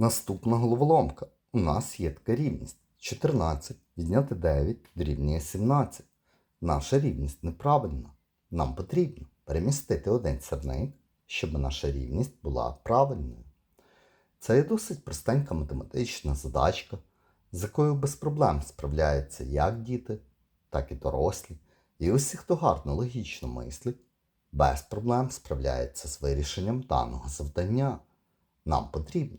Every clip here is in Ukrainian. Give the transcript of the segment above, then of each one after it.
Наступна головоломка. У нас є така рівність. 14 відняти 9 дорівнює 17. Наша рівність неправильна. Нам потрібно перемістити один сірник, щоб наша рівність була правильною. Це є досить простенька математична задачка, з якою без проблем справляються як діти, так і дорослі. І усі, хто гарно логічно мислить, без проблем справляється з вирішенням даного завдання. Нам потрібно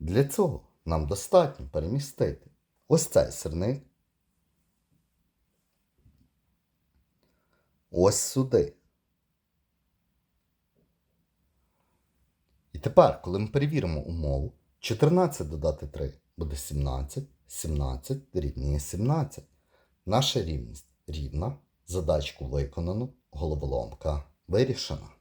Для цього нам достатньо перемістити ось цей сирник ось сюди. І тепер, коли ми перевіримо умову, 14 додати 3 буде 17, 17 дорівнює 17. Наша рівність рівна, задачку виконано, головоломка вирішена.